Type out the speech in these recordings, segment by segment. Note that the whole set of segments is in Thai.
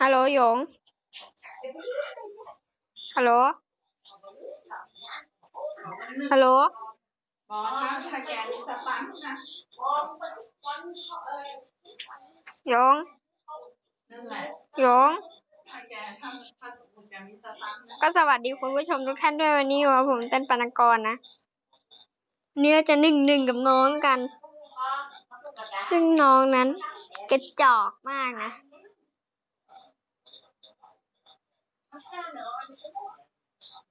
ฮัลโหลหยง ฮัลโหล ฮัลโหลบอสถ้าถ้าแกมีสตังค์นะหยงนั่นแหละหยงก็สวัสดีคุณผู้ชมทุกท่านด้วยวันนี้อยู่กับผมเต้นปานกรนะวันนี่เราจะหนึ่งหนึ่งกับน้องกัน ซึ่งน้องนั้นกระจอกมากนะ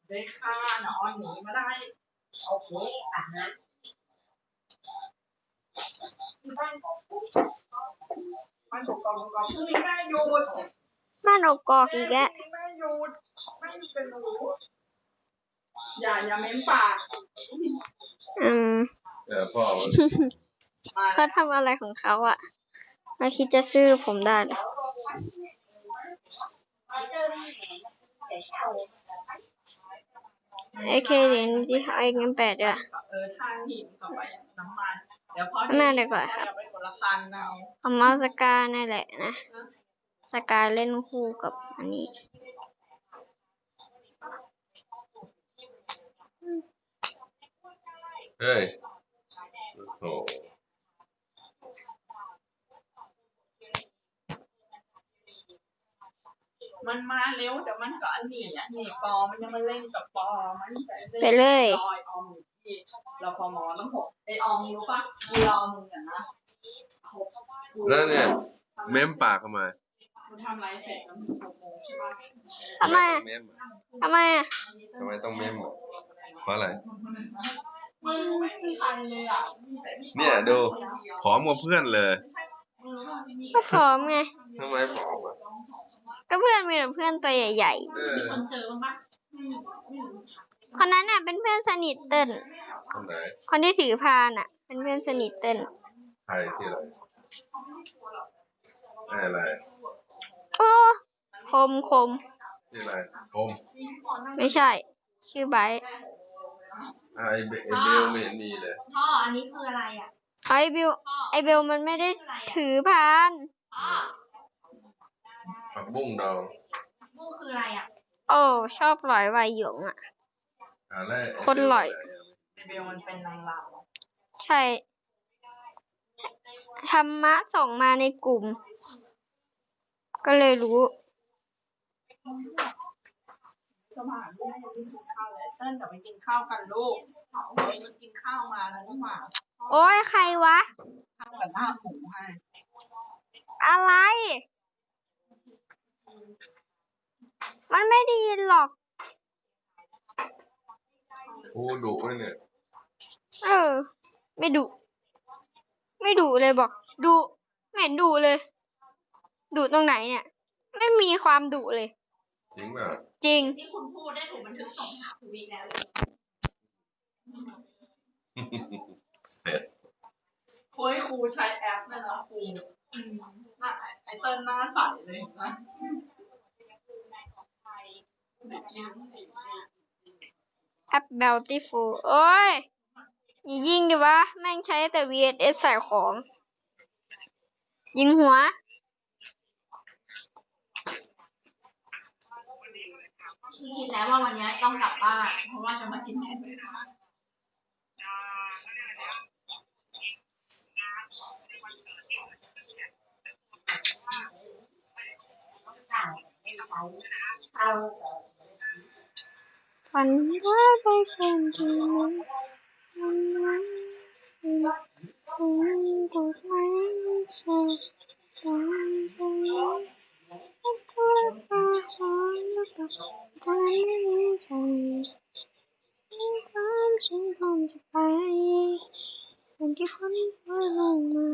ได้ค่าหนอนหนีมาได้ โอเคอะฮะที่บ้านของผู้มันถูกกองกองพรุ่งนี้แม่หยุดบ้านอกกอกอีกแล้วพรุ่งนี้แม่หยุดไม่เป็นหนูอย่าอย่าเม้มปากอืมเออพ่อมันมาเขาทำอะไรของเขาอะไม่คิดจะซื้อผมได้ เลยเดี๋ยวเช่าไอเคเหรียญที่เขาไอ้เงินแปดอะเออทางหินกับไปน้ำมันเดี๋ยวพอแม่เดี๋ยก่อนครับเดี๋ยวไปคนละคันเอาเอสกานั่นแหละนะ สกาเล่นคู่กับอันนี้เฮ้ยโอ้โห มันมาเร็วเดี๋ยวมันก็อันนี้อะนี่ปอมันยังมาเล่นกับปอมันจะนไปเลย ลอยออมอยู่ที่เราพอมอต้องหกไอออมรู้ปะกูรอมึงอะนะหกแล้วเนี่ย เม้มปากทำไมกูทำไรเสร็จแล้วมึงหกโมงใช่ปะทำไมอะเม้มอะทำไมอะทำไมต้องเม้มอะเพราะอะไร มึงไม่มีใครเลยอะมีแต่พี่เนี่ยดูผอมกว่าเพื่อนเลยมึงว่ามีก็พร้อมไงทำไมผอมอะ ก็เพื่อนมีแต่เพื่อนตัวใหญ่เออคนเจอบ้างปะไม่มีไม่รู้ๆคนนั้นน่ะเป็นเพื่อนสนิทเติ้ลคนไหนคนที่ถือพานน่ะ เป็นเพื่อนสนิทเติ้ลใครที่อะไรไม่อะไรโอ้คมคมที่อะไรผมไม่ใช่ ชื่อไบร์ทอะไอเบไอเบลไม่เห็นมีเลยพ่ออันนี้คืออะไรอะ ไอบิวไอเบลมันไม่ได้ถือพานพ่อ ผักบุ้งดองมูคืออะไรอะโอ้ชอบหลอยไวายหยงอะ อะแล้วไคนหล่อยไอเบลมันเป็นนางรใช่ธรรมะส่งมาในกลุ่ม ก็เลยรู้ำสมานลูกยังไม่กินข้าวเลยเติ้ลเดี๋ยวไปกินข้าวกันลูกเขาบอกมันกินข้าวมาแล้วนี่หว่าโอ้ยใครวะ ข้าวกับหน้าหมูให้อะไร มันไม่ได้ยินหรอก โอ้ดุเลยเนี่ย เออ ไม่ดุ ไม่ดุเลยบอก ดุไม่เห็นดุเลย ดุตรงไหนเนี่ย ไม่มีความดุเลย จริงเปล่ะจริง ที่คุณพูดได้ถูกบันทึกส่งหาคุณวีแล้วเสร็จเฮ้ยครูใช้แอปนั่นนะครูอืมน่าไอเติ้ลหน้าใสเลยนะเด็กยิ้ม แอป Bountiful โอ้ยอย่ายิงดิวะ แม่งใช้แต่ VSS ใส่ของ ยิงหัว คิดแล้วว่าวันนี้ต้องกลับบ้าน เพราะว่าจะมากินแค่นี้ฝันว่าไปคนที่นั้นมันนั้นมันถูกไหมเอา สอนแล้วก็การไม่มีใจมีความฉันคงจะไปคนที่คนพูดลงมา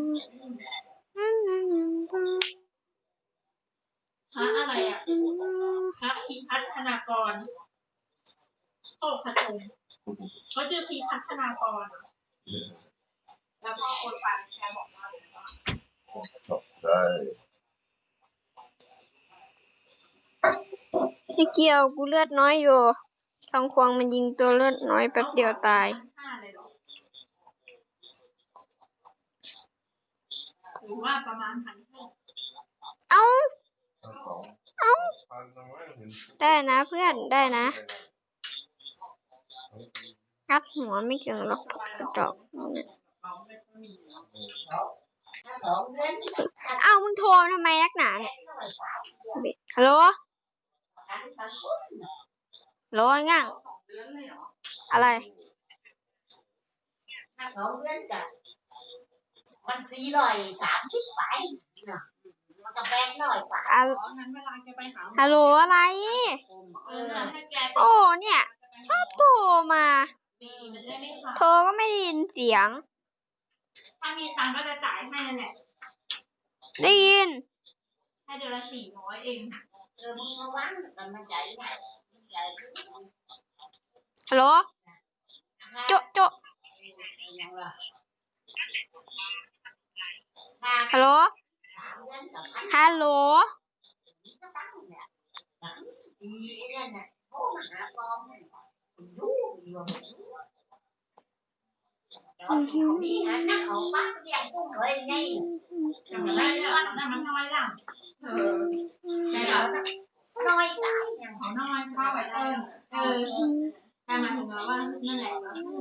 นั่นนั่นนั่นนั่น พระอะไรอะพระพีพัฒนากรโอ้พระองค์เขาชื่อพีพัฒ นากรอะแล้วก็คนฟังแชร์บอกว่าได้ไม่เกี่ยวกูเลือดน้อยอยู่สองควงมันยิงตัวเลือดน้อยแป๊บเดียวตาย ห้าเลยเหรอหรือว่าประมาณพันห้าเอ้า ทั้งสองได้นะเพื่อนได้นะงั ดหัวไม่เก่งหรอกกระจอกเนี่ยเราไม่ค่อยมีสองเดือนเอ้ามึงโทรทำไมนักหนาเนี่ยฮัลโหลฮัลโหลง่างสองเดือนเลยเหรออะไรถ้าสองเดือนก็มันสี่ร้อยสามสิบไปเนาะมันก็แพงหน่อยกว่าอะอ๋องั้นเวลาแกไปหาหมอฮัลโหลอะไรเออให้แกโอ้เนี่ย ชอบโทรมา ปีมันได้ไม่ขาดโทรก็ไม่ได้ยินเสียง ถ้ามีตังค์ก็จะจ่ายให้นั่นแหละได้ยินให้เดือนละสี่ร้อยเองเออมึงระวังกันมันใจง่ายใจฮัลโหลโจะโจะยังล่ะฮัลโหล สามเดือนกับพันฮัลโหลก็ตั้งเนี่ยดีนั่นน่ะโทรมาหากองดูอยู่มีอันนั้นเขาบ้านเรียกกุ้งเลยไงแต่มันไม่ได้แต่มันน้อยล่ะเออแต่เราน้อยตายยัง เขาน้อยข้าวไวเติ้ลเออแต่หมายถึงว่านั่นแหละ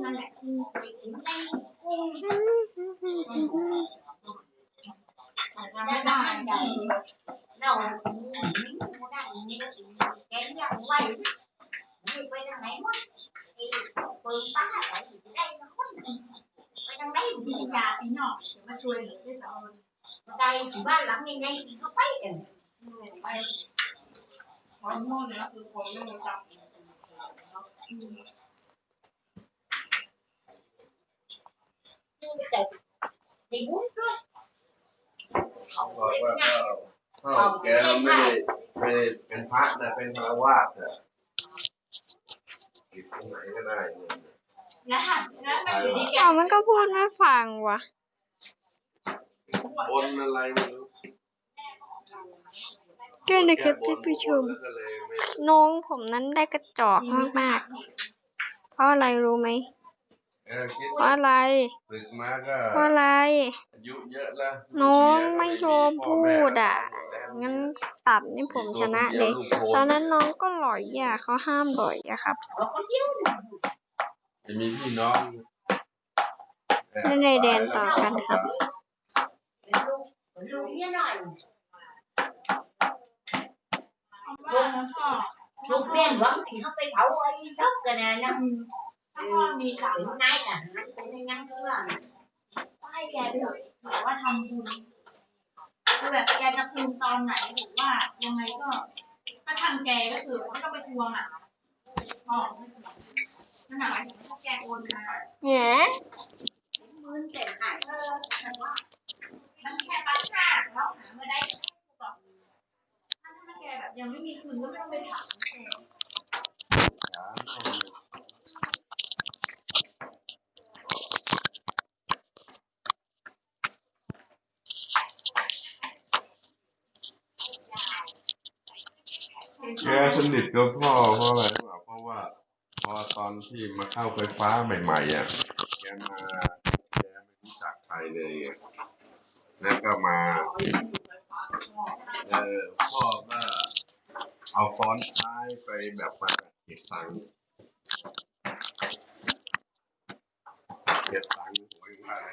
นั่นแหละไปกินได้กุ้งอาจจะจะไม่ ช่วยเหลือได้สองใจสิบ้านหลังยังไงเขาไปเองไปเพราะโน่นนี่ยคือคนไม่รู้จักนี่ไปแต่ตีบุ้นด้วยเขาบอกเป็นว่าไงถ้าแกไม่ได้ไม่ได้เป็นพระนะเป็นพระวาสอะหยิบตรงไหนก็ได้เนน่ะแล้วมันอยู่ดีแกมันก็พูดไม่ฟังวะ บนอะไรไม่รู้ก็นะครับท่านผู้ชมแล้วก็เลยไม่น้องผมนั้นได้กระจอกมากๆ เพราะอะไรรู้ไหมเออคิดเพราะอะไรฝึกมาก็เพราะอะไร อายุเยอะแล้วน้องไม่ยอมพูดอะ งั้นตัดนี่ผมชนะเลย ตอนนั้นน้องก็หล่อยอะเขาห้ามหล่อยอะครับเขาคนเดียวจะมีพี่น้องเล่นในแดนต่อกันครับเป็น ลูกเป็นลูกเนี่ยหน่อยลูกแล้วก็ลูกเรียนหวังที่เขาไปเผาไอ้ซอกกันนะนะถ้าพ่อมีหลักเป็นนายทหารเป็นยังข้างหลังให้แกไปเลยบอกว่าทำบุญคือแบบแกจะคืนตอนไหนหรือว่ายังไงก็ ถ้าทางแกก็คือไม่ต้องไปทวงอะอ๋อนั่นหมายถึงพวกแกโอนมาเนี่ยหมื่นเจ็ดหายเออแต่ว่า มันแค่ปัญหาแล้วหามาได้ก่อนถ้าถ้าแกแบบยังไม่มีคืนก็ไม่ต้องไปถามแกแกสนิทกับพ่อเพราะอะไรรู้เปล่าเพราะว่า พอตอนที่มาเข้าไฟฟ้าใหม่ ๆ อะ แกมาแกไม่รู้จักใครเลยไง แล้วก็มา เออพ่อก็เอาซ้อนท้ายไปแบบมาเก็บตังค์เก็บตังค์หวยว่าอะไร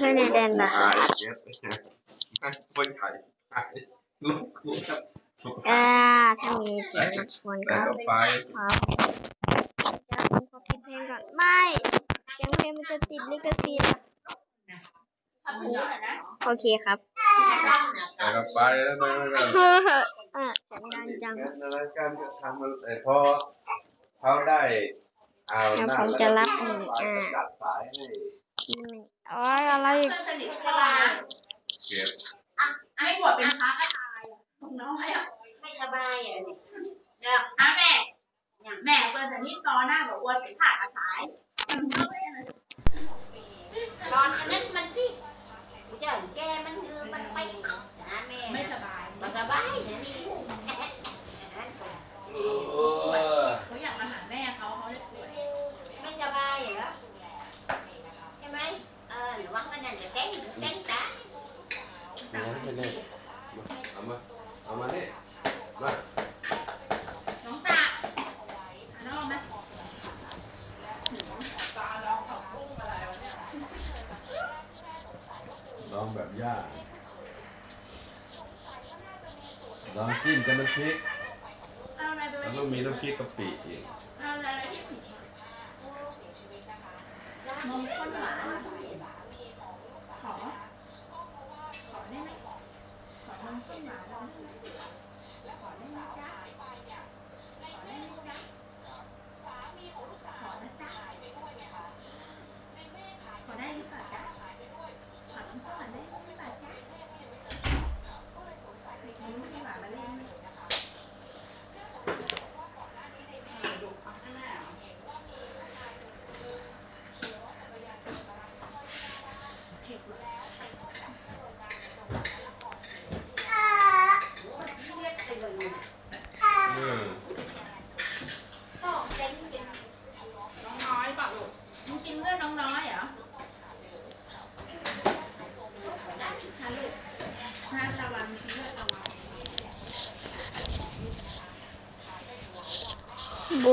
เล่นในแดนต่อหากันยเก็บไม่คนไทยหายลูกลูกครับอ่าถ้ามีเสียงรบกวนแต่ก็ก็ไปครับจะผมขอปิดเพลงก่อนไม่เสียงเพลงมันจะติดลิขสิทธิ์ ถ้าพูดอะนะโอเคครับแต่ก็ไปแล้วนะแล้วก็เฮ้ออะเสียงดังจังงั้นอะไรกันก็ทำมันแต่พอเขาได้เอาเดี๋ยวหน้าผมจะรับหแล้นึ่วงก็อ่าจัดสายให้ทีหนึ่งโอ้ยอะไรอีกเพื่อนสนิทสลาเก็บไม่บวชเป็นพระก็ตายอะมึงน้อยอะไม่สบายอะเนี่ยอะแม่แม่ก็จะนี่ตอนหน้าบอกว่าเป็นผ่ากระสายมันก็ไม่อะไรตอนนั้นมันสิ เจ้าแกมันคือมันไปหาแม่ไม่สบาย มาสบายนะ ร้องแบบย่าร้องกินกับน้ำพริกเอาอะแล้วก็ที่มีน้ำพริกกะปิอีกเองขอ ขอได้ไหมขอนมข้นหวานได้ไหม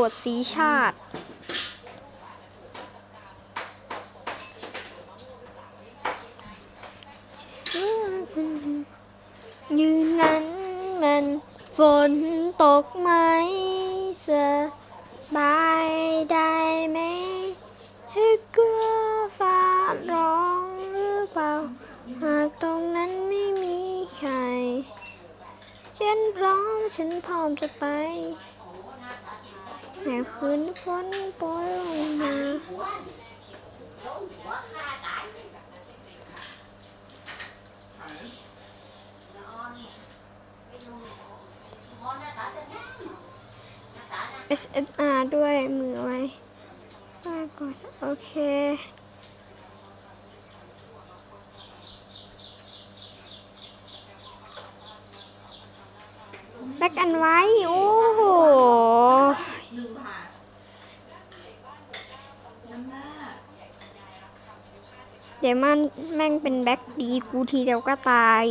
โบสถ์สีชาติ ยืนนั้นมันฝนตกไหมสบายได้ไหมถ้ากลัวฟ้าร้องหรือเปล่า หากตรงนั้นไม่มีใครฉันพร้อมฉันพร้อมจะไป แม้คืนพ้นโปอยลงมา SSR ด้วยมือไว้ไว้ก่อน โอเค แบ็กอันไว้ โอ้โห หนึ่งบาทน้ำหน้า เดี๋ยวมันแม่งเป็นแบ็กดีกูทีเดียวก็ตาย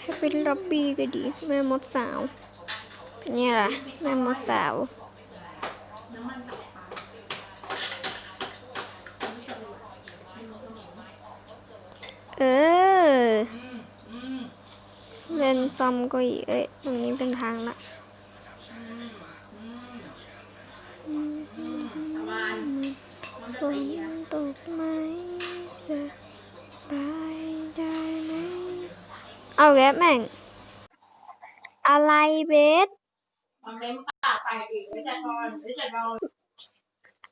ถ้าเป็นล็อบบี้ก็ดี แม่มดสาวเนี่ยล่ะ แม่มดสาวน้ำมันตับปลาเอออืมอืมเล่นซอมก็อีกเอ้ยตรงนี้เป็นทางละ อืมอืมอืมตะวันมันจะ ฝนตกไหมจะบายได้ไหมเอาแกแม่ง อะไรเบสเม้มปากไปอีกไม่แต่พรไม่แต่เรา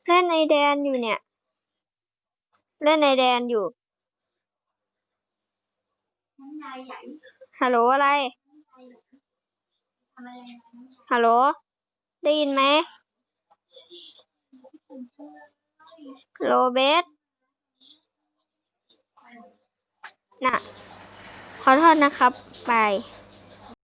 เล่นในแดนอยู่เนี่ย เล่นในแดนอยู่ฮัลโหลอะไร ฮัลโหล ได้ยินไหม โรเบสน่ะขอโทษนะครับ ไป